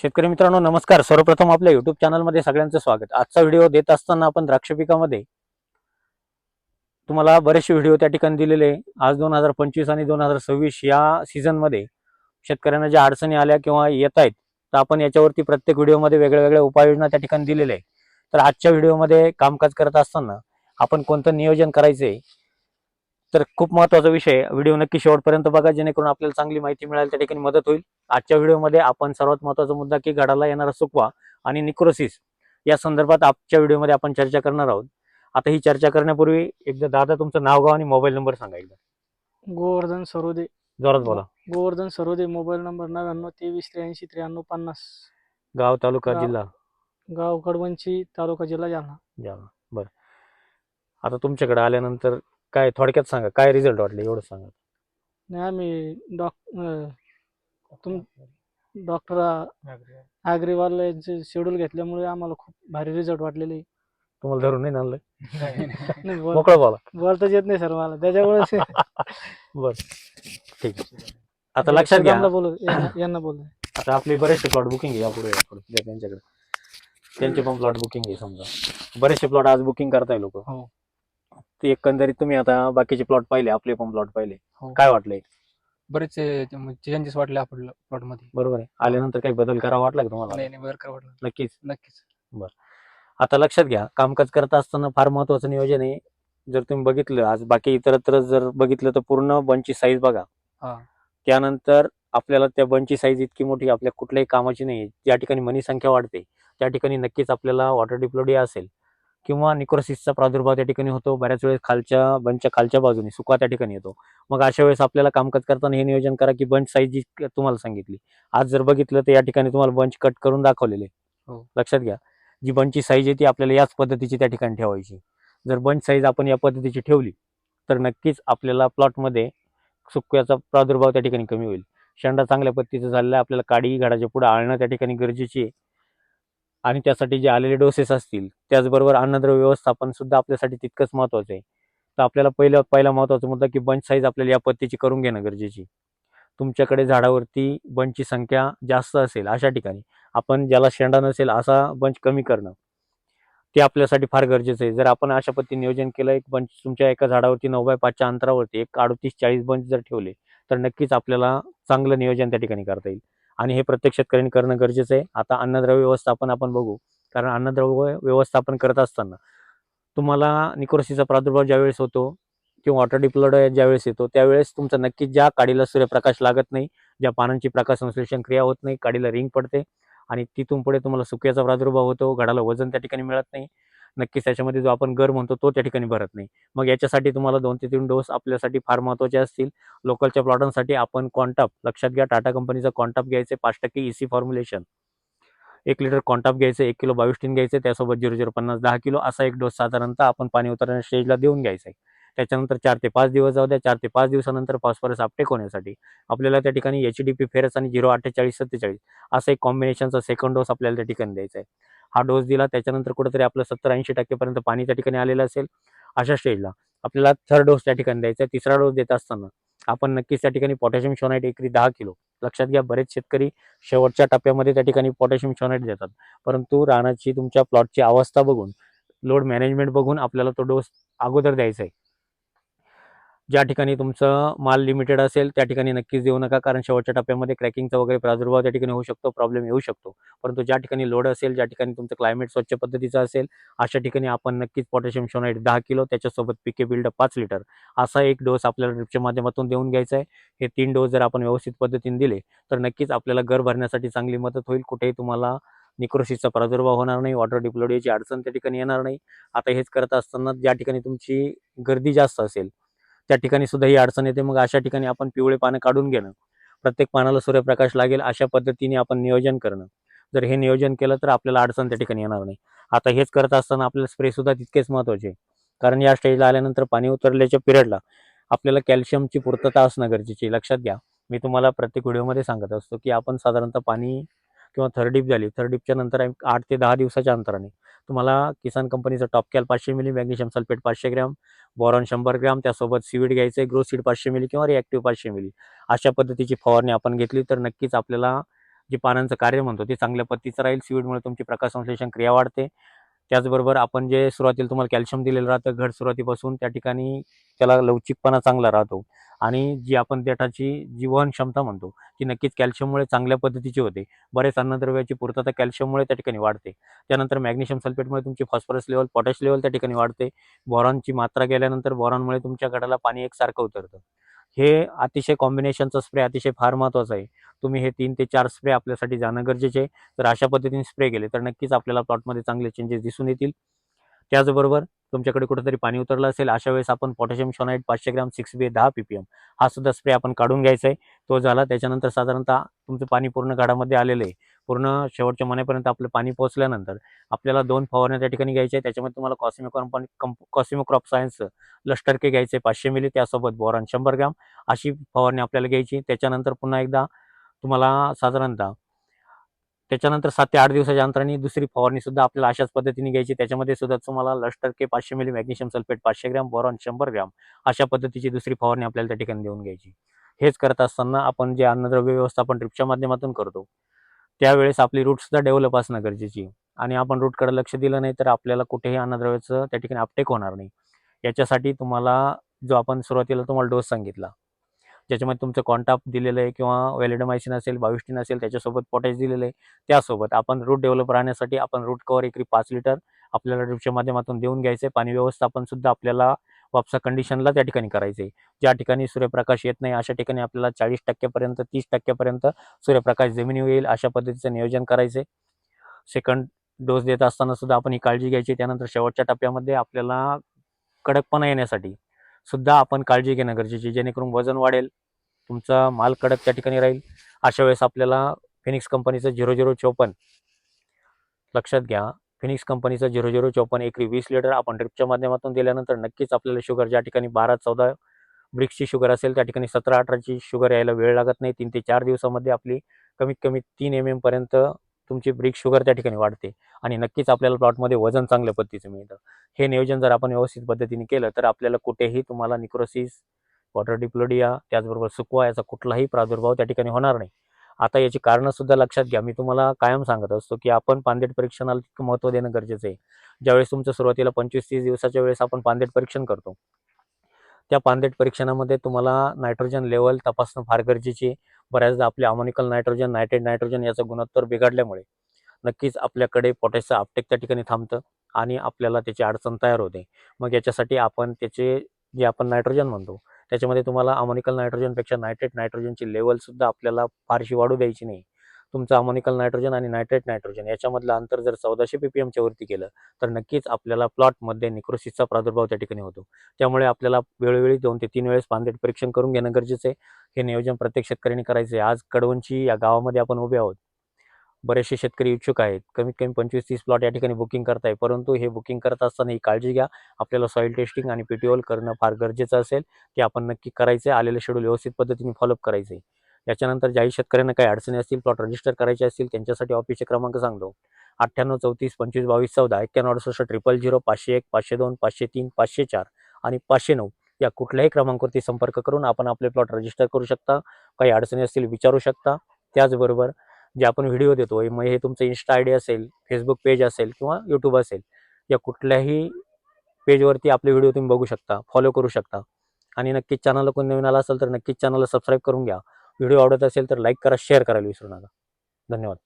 शेतकरी मित्रांनो नमस्कार. सर्वप्रथम आपल्या युट्यूब चॅनलमध्ये सगळ्यांचं स्वागत. आजचा व्हिडिओ देत असताना आपण द्राक्ष पिकामध्ये तुम्हाला बरेचसे व्हिडिओ त्या ठिकाणी दिलेले आज दोन हजार पंचवीस आणि दोन हजार सव्वीस या सीझनमध्ये शेतकऱ्यांना ज्या अडचणी आल्या किंवा येत आहेत तर आपण याच्यावरती प्रत्येक व्हिडिओमध्ये वेगळ्या वेगळ्या उपाययोजना त्या ठिकाणी दिलेल्या आहे तर आजच्या व्हिडिओमध्ये कामकाज करत असताना आपण कोणतं नियोजन करायचे तर खूप महत्त्वाचा विषय व्हिडिओ नक्की शेवटपर्यंत बघा जेणेकरून आपल्याला चांगली माहिती मिळाली त्या ठिकाणी मदत होईल. आजच्या व्हिडिओमध्ये आपण सर्वात महत्त्वाचा मुद्दा की गडाला येणारा सुकवा आणि निक्रोसिस या संदर्भात आजच्या व्हिडिओमध्ये आपण चर्चा करणार आहोत. आता ही चर्चा करण्यापूर्वी एकदा दादा तुमचं नाव गाव आणि मोबाईल नंबर सांगा एकदा. गोवर्धन सरोदे. जोरात बोला. गोवर्धन सरोदे मोबाईल नंबर नव्याण्णव तेवीस त्र्याऐंशी त्र्याण्णव पन्नास. गाव तालुका गाव. जिल्हा. गाव कडवंची तालुका जिल्हा जालना. जालना. बरं. आता तुमच्याकडे आल्यानंतर काय थोडक्यात सांगा काय रिझल्ट वाटले एवढं सांगा. नाही आम्ही डॉक अं, तुम डॉक्टर अग्रेवाल यांचे शेड्यूल घेतल्यामुळे आम्हाला खूप भारी रिझल्ट वाटलेले. तुम्हाला धरून नाही आणलं? नाही बोल- मोकळं बोला. बोलताच येत नाही सर मला. त्याच्यामुळे बर. ठीक आहे. आता लक्षात घ्या. बोलू यांना- यांना बोल. आता आपले बरेचसे प्लॉट बुकिंग आहे यापुढे त्यांच्याकडे. त्यांचे पण प्लॉट बुकिंग आहे समजा. बरेचसे प्लॉट आज बुकिंग करताय लोक. हो. ते एकंदरीत तुम्ही आता बाकीचे प्लॉट पाहिले आपले पण प्लॉट पाहिले. हो. काय वाटलंय? बरेचसे चेंजेस वाटले आपल्याला प्लॉटमध्ये. बरोबर आहे. आल्यानंतर काही बदल करावा वाटला का तुम्हाला? नाही नाही बरं का वाटलं. नक्कीच. नक्कीच. आता लक्षात घ्या कामकाज करत असताना फार महत्वाचं नियोजन आहे. जर तुम्ही बघितलं आज बाकी इतरत्र जर बघितलं तर पूर्ण बंचची साईज बघा. हा. त्यानंतर आपल्याला त्या बंचची साईज इतकी मोठी आपल्या कुठल्याही कामाची नाही. ज्या ठिकाणी मनी संख्या वाढते त्या ठिकाणी नक्कीच आपल्याला वॉटर डिप्लोडिया असेल. किंवा निक्रोसिसचा प्रादुर्भाव त्या ठिकाणी होतो. बऱ्याच वेळेस खालच्या बंचच्या खालच्या बाजूने सुका त्या ठिकाणी येतो. मग अशा वेळेस आपल्याला कामकाज करताना हे नियोजन करा की बंच साईज जी तुम्हाला सांगितली. आज जर बघितलं तर या ठिकाणी तुम्हाला बंच कट करून दाखवलेले हो. लक्षात घ्या. जी बंचची साईज आहे ती आपल्याला याच पद्धतीची त्या ठिकाणी ठेवायची जर बंच साईज आपण या पद्धतीची ठेवली तर नक्कीच आपल्याला प्लॉटमध्ये सुक्याचा प्रादुर्भाव त्या ठिकाणी कमी होईल. शेंडा चांगल्या पद्धतीचा झालेला आपल्याला काडी घडाच्या पुढे आळणं त्या ठिकाणी गरजेची आहे. आणि त्यासाठी जे आलेले डोसेस असतील त्याचबरोबर अन्नद्रव्य व्यवस्थापन सुद्धा आपल्यासाठी तितकंच महत्वाचं आहे. तर आपल्याला पहिलं पहिला महत्त्वाचा मुद्दा की बंच साईज आपल्याला या पद्धतीची करून घेणं गरजेची तुमच्याकडे झाडावरती बंचची संख्या जास्त असेल अशा ठिकाणी. आपण ज्याला शेंडा नसेल असा बंच कमी करणं. ते आपल्यासाठी फार गरजेचं आहे. जर आपण अशा पद्धतीने नियोजन केलं एक बंच तुमच्या एका झाडावरती नऊ बाय पाचच्या अंतरावरती एक अडतीस चाळीस बंच जर ठेवले तर नक्कीच आपल्याला चांगलं नियोजन त्या ठिकाणी करता येईल. आणि हे प्रत्येक शेतकऱ्यांनी करणं गरजेचं आहे. आता अन्नद्रव्य व्यवस्थापन आपण बघू. कारण अन्नद्रव्य व्यवस्थापन करत असताना तुम्हाला निकोरसीचा प्रादुर्भाव ज्यावेळेस होतो किंवा वॉटर डिप्लोड ज्यावेळेस येतो त्यावेळेस तुमचं नक्की ज्या काडीला सूर्यप्रकाश लागत नाही ज्या पानांची प्रकाश संश्लेषण क्रिया होत नाही काडीला रिंग पडते आणि तिथून पुढे तुम्हाला सुक्याचा प्रादुर्भाव होतो घडाला वजन त्या ठिकाणी मिळत नाही. नक्कीच त्याच्यामध्ये जो आपण गर म्हणतो तो त्या ठिकाणी भरत नाही. मग याच्यासाठी तुम्हाला दोन ते तीन डोस आपल्यासाठी फार महत्त्वाचे असतील. लोकलच्या प्लॉटांसाठी आपण कॉन्टाप लक्षात घ्या टाटा कंपनीचा कॉन्टाप घ्यायचे पाच टक्के इसी फॉर्म्युलेशन एक लिटर कॉन्टाप घ्यायचं एक किलो बावीस टीन घ्यायचं त्यासोबत झिरो झिरो पन्नास दहा किलो असा एक डोस साधारणतः आपण पाणी उतरण्या स्टेजला देऊन घ्यायचा आहे. त्याच्यानंतर चार ते पाच दिवस जाऊ द्या. चार ते पाच दिवसानंतर फॉस्फरस अपटेक होण्यासाठी आपल्याला त्या ठिकाणी एच डी पी फेरस आणि झिरो अठ्ठेचाळीस सत्तेचाळीस असा एक कॉम्बिनेशनचा सेकंड डोस आपल्याला त्या ठिकाणी द्यायचा आहे. हा डोस दिला त्याच्यानंतर कुठेतरी आपलं सत्तर ऐंशी टक्केपर्यंत पाणी त्या ठिकाणी आलेलं असेल. अशा स्टेजला आपल्याला थर्ड डोस त्या ठिकाणी द्यायचा आहे. तिसरा डोस देत असताना आपण नक्कीच त्या ठिकाणी पोटॅशियम शोनाईट एकरी दहा किलो. लक्षात घ्या बरेच शेतकरी शेवटच्या टप्प्यामध्ये त्या ठिकाणी पोटॅशियम शोनाईट देतात. परंतु रानाची तुमच्या प्लॉटची अवस्था बघून लोड मॅनेजमेंट बघून आपल्याला तो डोस अगोदर द्यायचा आहे. ज्या ठिकाणी तुमचं माल लिमिटेड असेल त्या ठिकाणी नक्कीच देऊ नका. कारण शेवटच्या टप्प्यामध्ये क्रॅकिंगचा वगैरे प्रादुर्भाव त्या ठिकाणी होऊ शकतो प्रॉब्लेम येऊ शकतो. परंतु ज्या ठिकाणी लोड असेल ज्या ठिकाणी तुमचं क्लायमेट स्वच्छ पद्धतीचं असेल अशा ठिकाणी आपण नक्कीच पोटॅशियम शोनाईट दहा किलो त्याच्यासोबत पिके बिल्ड पाच लिटर असा एक डोस आपल्याला ड्रिपच्या माध्यमातून देऊन घ्यायचा आहे. हे तीन डोस जर आपण व्यवस्थित पद्धतीने दिले तर नक्कीच आपल्याला घर भरण्यासाठी चांगली मदत होईल. कुठेही तुम्हाला निक्रोसिसचा प्रादुर्भाव होणार नाही वॉटर डिप्लोडियाची अडचण त्या ठिकाणी येणार नाही. आता हेच करत असताना ज्या ठिकाणी तुमची गर्दी जास्त असेल त्या ठिकाणी सुद्धा ही अडचण येते. मग अशा ठिकाणी आपण पिवळे पानं काढून घेणं प्रत्येक पानाला सूर्यप्रकाश लागेल अशा पद्धतीने आपण नियोजन करणं. जर हे नियोजन केलं तर आपल्याला अडचण त्या ठिकाणी येणार नाही. आता हेच करत असताना आपल्याला स्प्रे सुद्धा तितकेच महत्त्वाचे कारण या स्टेजला आल्यानंतर पाणी उतरल्याच्या पिरियडला आपल्याला कॅल्शियमची पूर्तता असणं गरजेची आहे. लक्षात घ्या. मी तुम्हाला प्रत्येक व्हिडिओमध्ये सांगत असतो की आपण साधारणतः पाणी किंवा थर्ड डीप झाली थर्ड डीपच्या नंतर आठ ते दहा दिवसाच्या अंतराने तुम्हाला किसान कंपनीचं टॉप कॅल पाचशे मिली मॅग्नेशियम सल्फेट पाचशे ग्रॅम बोरॉन शंभर ग्रॅम त्यासोबत सीवीड घ्यायचं आहे ग्रो सीड पाचशे मिली किंवा रिॲक्टिव्ह पाचशे मिली अशा पद्धतीची फवारणी आपण घेतली तर नक्कीच आपल्याला जे पानांचं कार्य म्हणतो ते चांगल्या पद्धतीचं राहील. सीवीडमुळे तुमची प्रकाश संश्लेषण क्रिया वाढते. त्याचबरोबर आपण जे सुरुवातीला तुम्हाला कॅल्शियम दिलेलं राहतं घड सुरुवातीपासून त्या ठिकाणी त्याला लवचिकपणा चांगला राहतो. आणि जी आपण देठाची जीवन क्षमता म्हणतो ती नक्कीच कॅल्शियममुळे चांगल्या पद्धतीची होते. बरेच अन्नद्रव्याची पूर्तता कॅल्शियममुळे त्या ठिकाणी वाढते. त्यानंतर मॅग्नेशियम सल्फेटमुळे तुमची फॉस्फरस लेवल पोटॅश लेवल त्या ठिकाणी वाढते. बोरॉनची मात्रा गेल्यानंतर बोरॉनमुळे तुमच्या गटाला पाणी एकसारखं उतरतं. हे अतिशय कॉम्बिनेशनचं स्प्रे अतिशय फार महत्त्वाचं आहे. तुम्ही हे तीन ते चार स्प्रे आपल्यासाठी जाणं गरजेचे आहे. तर अशा पद्धतीने स्प्रे केले तर नक्कीच आपल्याला प्लॉटमध्ये चांगले चेंजेस दिसून येतील. त्याचबरोबर तुमच्याकडे कुठेतरी पाणी उतरलं असेल अशा वेळेस आपण पोटॅशियम शोनाईट पाचशे ग्राम सिक्स बी दहा पी पी एम हा सुद्धा स्प्रे आपण काढून घ्यायचा आहे. तो झाला त्याच्यानंतर साधारणतः तुमचं पाणी पूर्ण गाडामध्ये आलेलं आहे. पूर्ण शेवटच्या मनेपर्यंत आपलं पाणी पोहोचल्यानंतर आपल्याला दोन फवारण्या त्या ठिकाणी घ्यायच्या आहे त्याच्यामध्ये तुम्हाला कॉस्मिक पण कंप कॉस्मिक क्रॉप सायन्स लष्टरके घ्यायचे पाचशे मिली त्यासोबत बोरान शंभर ग्राम अशी फवारणी आपल्याला घ्यायची त्याच्यानंतर पुन्हा एकदा तुम्हाला साधारणतः त्याच्यानंतर सात ते आठ दिवसाच्या अंतराने दुसरी फवारणी सुद्धा आपल्याला अशाच पद्धतीने घ्यायची त्याच्यामध्ये सुद्धा तुम्हाला लष्टर के पाचशे मिली मॅग्नेशियम सल्फेट पाचशे ग्रॅम बोरॉन शंभर ग्रॅम अशा पद्धतीची दुसरी फवारणी आपल्याला त्या ठिकाणी देऊन घ्यायची हेच करत असताना आपण जे अन्नद्रव्य व्यवस्थापन ड्रिपच्या माध्यमातून करतो त्यावेळेस आपली रूट सुद्धा डेव्हलप असणं गरजेची आणि आपण रूटकडे लक्ष दिलं नाही तर आपल्याला कुठेही अन्नद्रव्याचं त्या ठिकाणी अपटेक होणार नाही. याच्यासाठी तुम्हाला जो आपण सुरुवातीला तुम्हाला डोस सांगितला ज्याच्यामध्ये तुमचं कॉन्टाप दिलेलं आहे किंवा व्हॅलिडमायसिन असेल बाविस्टिन असेल त्याच्यासोबत पोटॅश दिलेलं आहे त्यासोबत आपण रूट डेव्हलप राहण्यासाठी आपण रूट कवर एकरी पाच लिटर आपल्याला ड्रिपच्या माध्यमातून देऊन घ्यायचं आहे पाणी व्यवस्थापन सुद्धा आपल्याला वापसा कंडिशनला त्या ठिकाणी करायचं. आहे ज्या ठिकाणी सूर्यप्रकाश येत नाही अशा ठिकाणी आपल्याला चाळीस टक्क्यापर्यंत तीस टक्क्यापर्यंत सूर्यप्रकाश जमिनीवर येईल अशा पद्धतीचं नियोजन करायचं. आहे सेकंड डोस देत असताना सुद्धा आपण ही काळजी घ्यायची. त्यानंतर शेवटच्या टप्प्यामध्ये आपल्याला कडकपणा येण्यासाठी सुद्धा आपण काळजी घेणं गरजेची जेणेकरून वजन वाढेल तुमचा माल कडक त्या ठिकाणी राहील. अशा वेळेस आपल्याला फिनिक्स कंपनीचं झिरो झिरो चोपन्न लक्षात घ्या. फिनिक्स कंपनीचं झिरो झिरो चौपन्न एकरी वीस लिटर आपण ड्रिपच्या माध्यमातून दिल्यानंतर नक्कीच आपल्याला शुगर ज्या ठिकाणी बारा चौदा ब्रिक्सची शुगर असेल त्या ठिकाणी सतरा अठराची शुगर यायला वेळ लागत नाही. तीन ते चार दिवसामध्ये आपली कमीत कमी तीन एम एम पर्यंत तुमची ब्रिक शुगर त्या ठिकाणी वाढते आणि नक्कीच आपल्याला प्लॉटमध्ये वजन चांगल्या पद्धतीचं मिळतं. हे नियोजन जर आपण व्यवस्थित पद्धतीने केलं तर आपल्याला कुठेही तुम्हाला निक्रोसिस वॉटर डिप्लोडिया त्याचबरोबर सुकवा याचा कुठलाही प्रादुर्भाव त्या ठिकाणी होणार नाही. आता याची कारणं सुद्धा लक्षात घ्या. मी तुम्हाला कायम सांगत असतो की आपण पांदेट परीक्षणाला तितकं महत्त्व देणं गरजेचं आहे. ज्यावेळेस तुमचं सुरुवातीला पंचवीस तीस दिवसाच्या वेळेस आपण पांदेट परीक्षण करतो त्या पांदेट परीक्षणामध्ये तुम्हाला नायट्रोजन लेवल तपासणं फार गरजेची आहे. बऱ्याचदा आपले अमोनिकल नायट्रोजन नायट्रेट नायट्रोजन याचं गुणोत्तर बिघडल्यामुळे नक्कीच आपल्याकडे पोटॅशचं आपटेक त्या ठिकाणी थांबतं आणि आपल्याला त्याची अडचण तयार होते. मग याच्यासाठी आपण त्याचे जे आपण नायट्रोजन म्हणतो त्याच्यामध्ये तुम्हाला अमोनिकल नायट्रोजनपेक्षा नायट्रेट नायट्रोजनची लेवलसुद्धा आपल्याला फारशी वाढू द्यायची नाही. तुमचं अमोनिकल नायट्रोजन आणि नायट्रेट नायट्रोजन याच्यामधलं अंतर जर चौदाशे पी पी वरती केलं तर नक्कीच आपल्याला प्लॉटमध्ये निक्रोसिसचा प्रादुर्भाव त्या ठिकाणी होतो. त्यामुळे आपल्याला वेळोवेळी दोन ते तीन वेळेस पांदेट परीक्षण करून घेणं गरजेचं आहे. हे नियोजन प्रत्येक शेतकऱ्यांनी करायचं आहे. आज कडवंची या गावामध्ये आपण उभे आहोत. बरेचसे शेतकरी इच्छुक आहेत. कमीत कमी पंचवीस तीस प्लॉट या ठिकाणी बुकिंग करताय. परंतु हे बुकिंग करत असताना ही काळजी घ्या. आपल्याला सॉईल टेस्टिंग आणि पीटीओल करणं फार गरजेचं असेल. ते आपण नक्की करायचं आहे आलेलं शेड्यूल व्यवस्थित पद्धतीने फॉलोअप करायचं आहे याच्यानंतर ज्याही शेतकऱ्यांना काही अडचणी असतील प्लॉट रजिस्टर करायचे असतील त्यांच्यासाठी ऑफिसचे क्रमांक सांगतो. अठ्ठ्याण्णव चौतीस पंचवीस बावीस चौदा एक्क्याण्णव अडुसष्ट ट्रिपल झिरो पाचशे एक पाचशे दोन पाचशे तीन पाचशे चार आणि पाचशे नऊ या कुठल्याही क्रमांकावरती संपर्क करून आपण आपले प्लॉट रजिस्टर करू शकता. काही अडचणी असतील विचारू शकता. त्याचबरोबर जे आपण व्हिडिओ देतो मग हे तुमचं इन्स्टा आय डी असेल फेसबुक पेज असेल किंवा यूट्यूब असेल या कुठल्याही पेजवरती आपले व्हिडिओ तुम्ही बघू शकता फॉलो करू शकता. आणि नक्कीच चॅनलला कोण नवीन आला असेल तर नक्कीच चॅनलला सबस्क्राईब करून घ्या. व्हिडिओ आवडत असेल तर लाईक करा शेअर करायला विसरू नका. धन्यवाद.